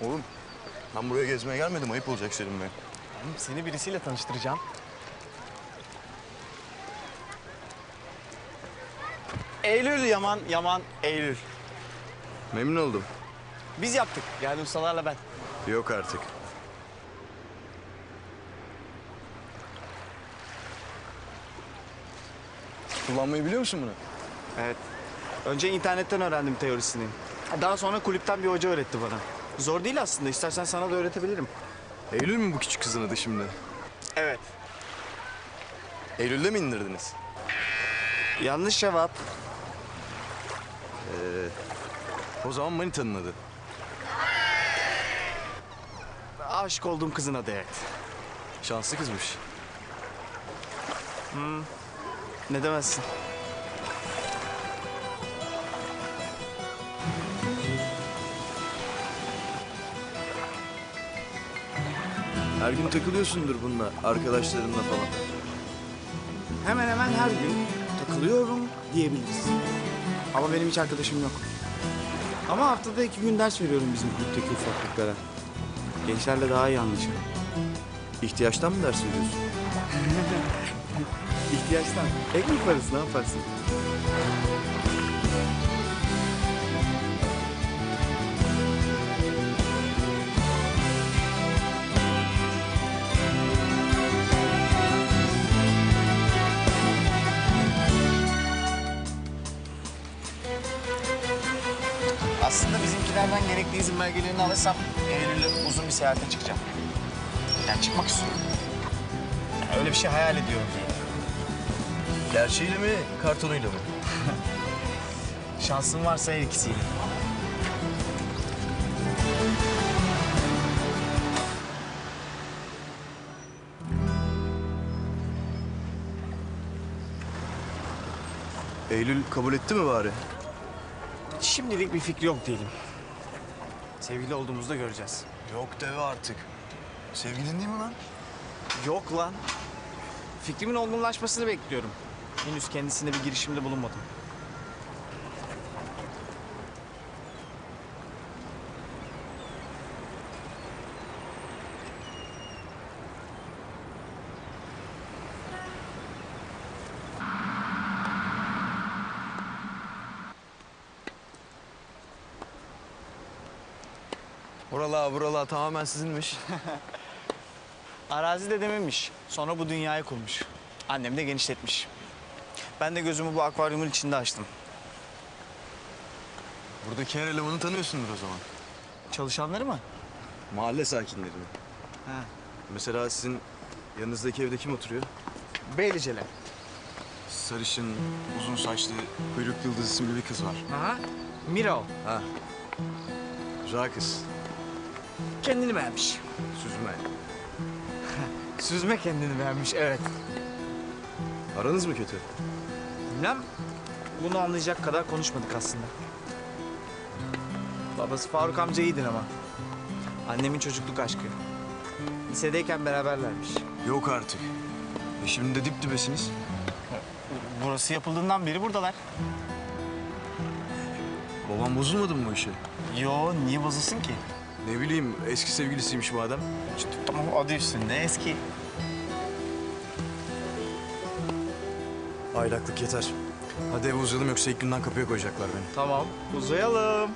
Oğlum ben buraya gezmeye gelmedim. Ayıp olacak senin be. Oğlum seni birisiyle tanıştıracağım. Eylül Yaman, Yaman Eylül. Memnun oldum. Biz yaptık. Yani ustalarla ben. Yok artık. Kullanmayı biliyor musun bunu? Evet. Önce internetten öğrendim teorisini. Daha sonra kulüpten bir hoca öğretti bana. Zor değil aslında. İstersen sana da öğretebilirim. Eylül mü bu küçük kızın adı şimdi? Evet. Eylül'de mi indirdiniz? Yanlış cevap. O zaman Manita'nın adı. Aşık olduğum kızın adı evet. Şanslı kızmış. Ne demezsin. Her gün takılıyorsundur bununla, arkadaşlarınla falan. Hemen hemen her gün takılıyorum diyebiliriz. Ama benim hiç arkadaşım yok. Ama haftada iki gün ders veriyorum bizim kulüpteki ufaklıklara. Gençlerle daha iyi anlaşırım. İhtiyaçtan mı ders veriyorsun? İhtiyaçtan. Ekmek parası ne yaparsın? Aslında bizimkilerden gerekli izin belgelerini alırsam Eylül'le uzun bir seyahate çıkacağım. Yani çıkmak istiyorum. Yani öyle bir şey hayal ediyorum diye. Gerçeğiyle mi, kartonuyla mı? Şansın varsa her ikisiyle. Eylül kabul etti mi bari? Şimdilik bir fikri yok diyelim. Sevgili olduğumuzda göreceğiz. Yok deve artık. Sevgilin değil mi lan? Yok lan. Fikrimin olgunlaşmasını bekliyorum. Henüz kendisine bir girişimde bulunmadım. Oralar buralar tamamen sizinmiş. Arazi dedeminmiş. Sonra bu dünyayı kurmuş. Annem de genişletmiş. Ben de gözümü bu akvaryumun içinde açtım. Buradaki her elemanı tanıyorsundur o zaman. Çalışanları mı? Mahalle sakinlerini. Ha. Mesela sizin yanınızdaki evde kim oturuyor? Beylice'le. Sarışın, uzun saçlı, kuyruk yıldız isimli bir kız var. Aha. Mira o. Ha. Güzel kız. Kendini beğenmiş. Süzme. Süzme kendini beğenmiş, evet. Aranız mı kötü? Bilmem. Bunu anlayacak kadar konuşmadık aslında. Babası Faruk amca iyidir ama. Annemin çocukluk aşkı. Lisedeyken beraberlermiş. Yok artık. E şimdi de dip dibesiniz. Burası yapıldığından beri buradalar. Babam bozulmadı mı bu işe? Yo, niye bozulsun ki? Ne bileyim eski sevgilisiymiş madem. İşte tamam adı üstünde eski. Aylaklık yeter. Hadi eve uzayalım yoksa ilk günden kapıya koyacaklar beni. Tamam, uzayalım.